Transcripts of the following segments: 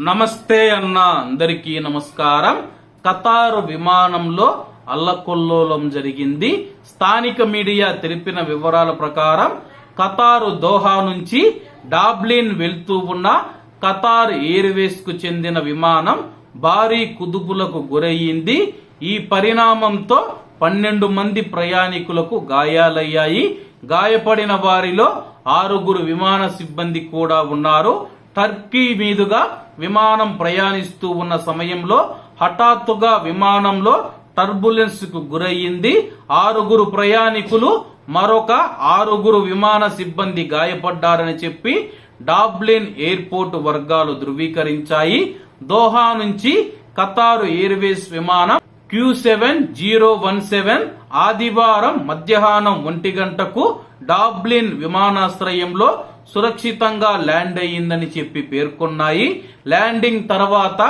నమస్తే అన్న అందరికీ నమస్కారం. కతారు విమానంలో అల్లకొల్లోలం జరిగింది. స్థానిక మీడియా తెలిపిన వివరాల ప్రకారం కతారు దోహా నుంచి డాబ్లిన్ వెళ్తూ ఉన్న కతార్ ఎయిర్వేస్కు చెందిన విమానం భారీ కుదుపులకు గురయ్యింది. ఈ పరిణామంతో పన్నెండు మంది ప్రయాణికులకు గాయాలయ్యాయి. గాయపడిన వారిలో ఆరుగురు విమాన సిబ్బంది కూడా ఉన్నారు. టర్కీ మీదుగా విమానం ప్రయాణిస్తూ ఉన్న సమయంలో హఠాత్తుగా విమానంలో టర్బులెన్స్కు గురయ్యింది. ఆరుగురు ప్రయాణికులు మరొక ఆరుగురు విమాన సిబ్బంది గాయపడ్డారని చెప్పి డాబ్లిన్ ఎయిర్పోర్ట్ వర్గాలు ధృవీకరించాయి. దోహా నుంచి కతారు ఎయిర్వేస్ విమానం Q seven zero one seven ఆదివారం మధ్యాహ్నం ఒంటి గంటకు డాబ్లిన్ విమానాశ్రయంలో సురక్షితంగా ల్యాండ్ అయ్యిందని చెప్పి పేర్కొన్నాయి. ల్యాండింగ్ తర్వాత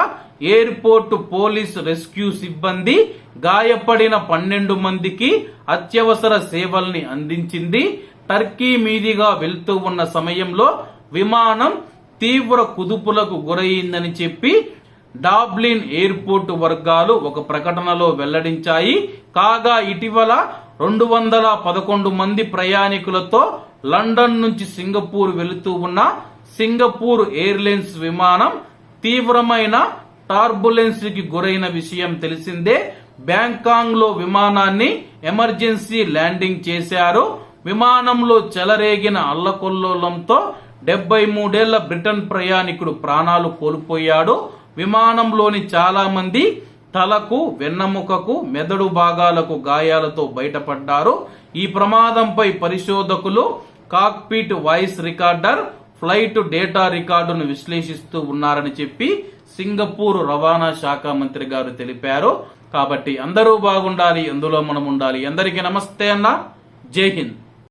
ఎయిర్పోర్ట్ పోలీస్ రెస్క్యూ సిబ్బంది గాయపడిన పన్నెండు మందికి అత్యవసర సేవల్ని అందించింది. టర్కీ మీదిగా వెళ్తూ ఉన్న సమయంలో విమానం తీవ్ర కుదుపులకు గురయిందని చెప్పి డాబ్లిన్ ఎయిర్పోర్ట్ వర్గాలు ఒక ప్రకటనలో వెల్లడించాయి. కాగా ఇటీవల రెండు వందల పదకొండు మంది ప్రయాణికులతో లండన్ నుంచి సింగపూర్ వెళుతూ ఉన్న సింగపూర్ ఎయిర్లైన్స్ విమానం తీవ్రమైన టార్బులెన్స్కి గురైన విషయం తెలిసిందే. బ్యాంకాంగ్లో విమానాన్ని ఎమర్జెన్సీ ల్యాండింగ్ చేశారు. విమానంలో చెలరేగిన అల్లకొల్లోలంతో డెబ్బై మూడేళ్ళ బ్రిటన్ ప్రయాణికుడు ప్రాణాలు కోల్పోయాడు. విమానంలోని చాలా మంది తలకు వెన్నెముకకు మెదడు భాగాలకు గాయాలతో బయటపడ్డారు. ఈ ప్రమాదంపై పరిశోధకులు cockpit voice recorder flight data రికార్డును విశ్లేషిస్తూ ఉన్నారని చెప్పి సింగపూర్ రవాణా శాఖ మంత్రి గారు తెలిపారు. కాబట్టి అందరూ బాగుండాలి అందులో మనం ఉండాలి. అందరికీ నమస్తే అన్న. జై హింద్.